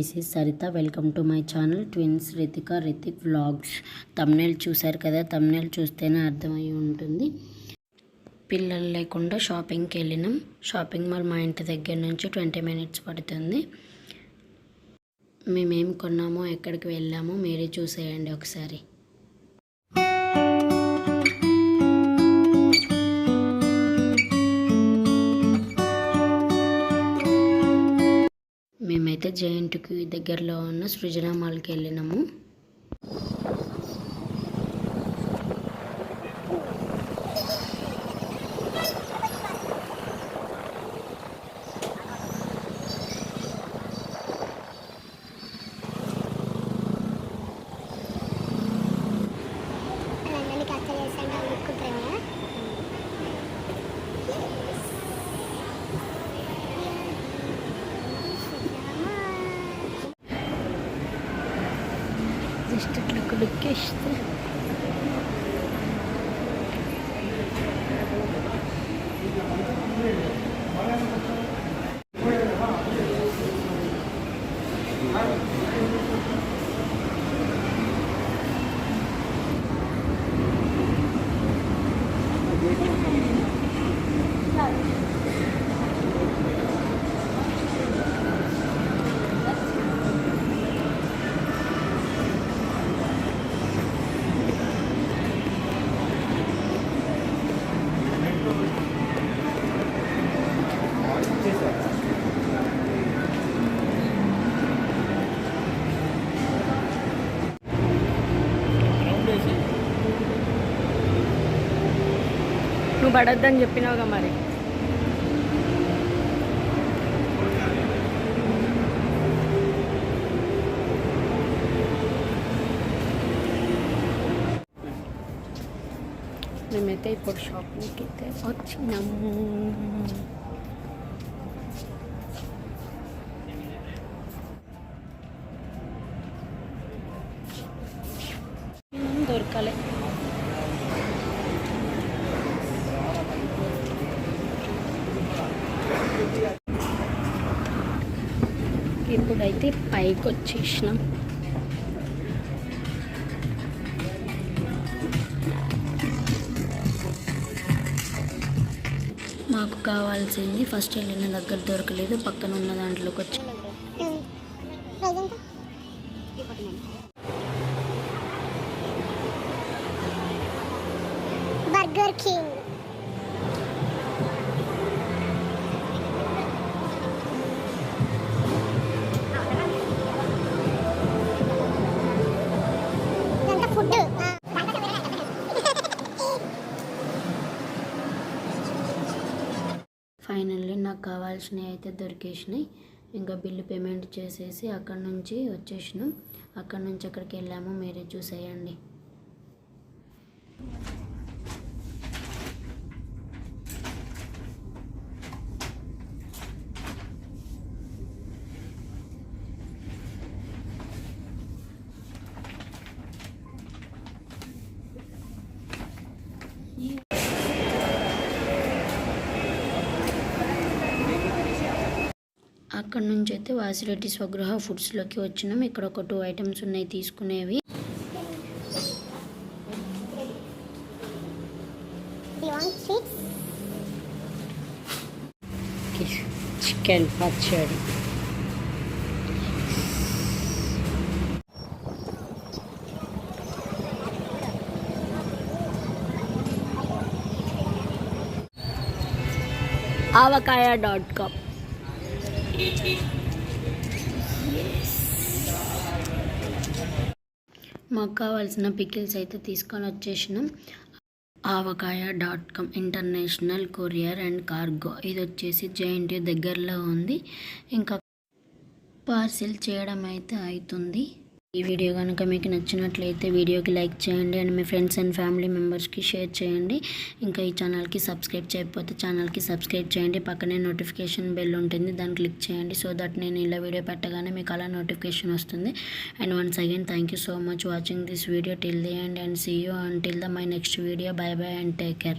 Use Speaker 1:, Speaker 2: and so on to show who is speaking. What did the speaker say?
Speaker 1: This is Saritha. Welcome to my channel twins Ritika Ritik vlogs. Thumbnail చూశారు కదా? Thumbnail చూస్తేనే అర్థమై ఉంటుంది. పిల్లలు లేకుండా షాపింగ్కి వెళ్ళినాం. షాపింగ్ మాల్ మా ఇంటి దగ్గర నుంచి ట్వంటీ మినిట్స్ పడుతుంది. మేమేం కొన్నామో ఎక్కడికి వెళ్ళామో మీరే చూసేయండి ఒకసారి. మేమైతే జయంట్కి దగ్గరలో ఉన్న సృజన మాల్కి వెళ్ళినాము. geçti, gülük geçti. నువ్వు పడొద్దని చెప్పినావుగా మరి. మేమైతే ఇప్పుడు షాపింగ్కి అయితే వచ్చినాము. ఇప్పుడైతే పైకి వచ్చేసినాం. మాకు కావాల్సింది ఫస్ట్ వెళ్ళిన దగ్గర దొరకలేదు పక్కన ఉన్న దాంట్లోకి వచ్చి.
Speaker 2: Burger king.
Speaker 1: ఫైనల్లీ నాకు కావాల్సినవి అయితే దొరికేసినాయి. ఇంకా బిల్లు పేమెంట్ చేసేసి అక్కడ నుంచి వచ్చేసినాం. అక్కడ నుంచి అక్కడికి వెళ్ళాము. మీరే చూసేయండి. అక్కడ నుంచి అయితే వాసిరెడ్డి స్వగృహ ఫుడ్స్లోకి వచ్చినాం. ఇక్కడ ఒక టూ ఐటమ్స్ ఉన్నాయి తీసుకునేవి. చికెన్ పచ్చడి ఆవకాయ డాట్ కామ్ మాకు కావాల్సిన పికిల్స్ అయితే తీసుకొని వచ్చేసినాం. Avakaya dot com international courier and cargo. ఇది వచ్చేసి జేఎన్టీ దగ్గరలో ఉంది. ఇంకా పార్సిల్ చేయడం అయితే అవుతుంది ఈ వీడియో కనుక మీకు నచ్చినట్లయితే వీడియోకి లైక్ చేయండి అండ్ మీ ఫ్రెండ్స్ అండ్ ఫ్యామిలీ మెంబర్స్కి షేర్ చేయండి. ఇంకా ఈ ఛానల్కి సబ్స్క్రైబ్ చేయకపోతే ఛానల్కి సబ్స్క్రైబ్ చేయండి. పక్కనే నోటిఫికేషన్ బెల్ ఉంటుంది. దాన్ని క్లిక్ చేయండి. సో దట్ నేను ఇలా వీడియో పెట్టగానే మీకు అలా నోటిఫికేషన్ వస్తుంది. And once again thank you so much watching this video. Till the end and see you. Until the my next video. Bye bye and take care.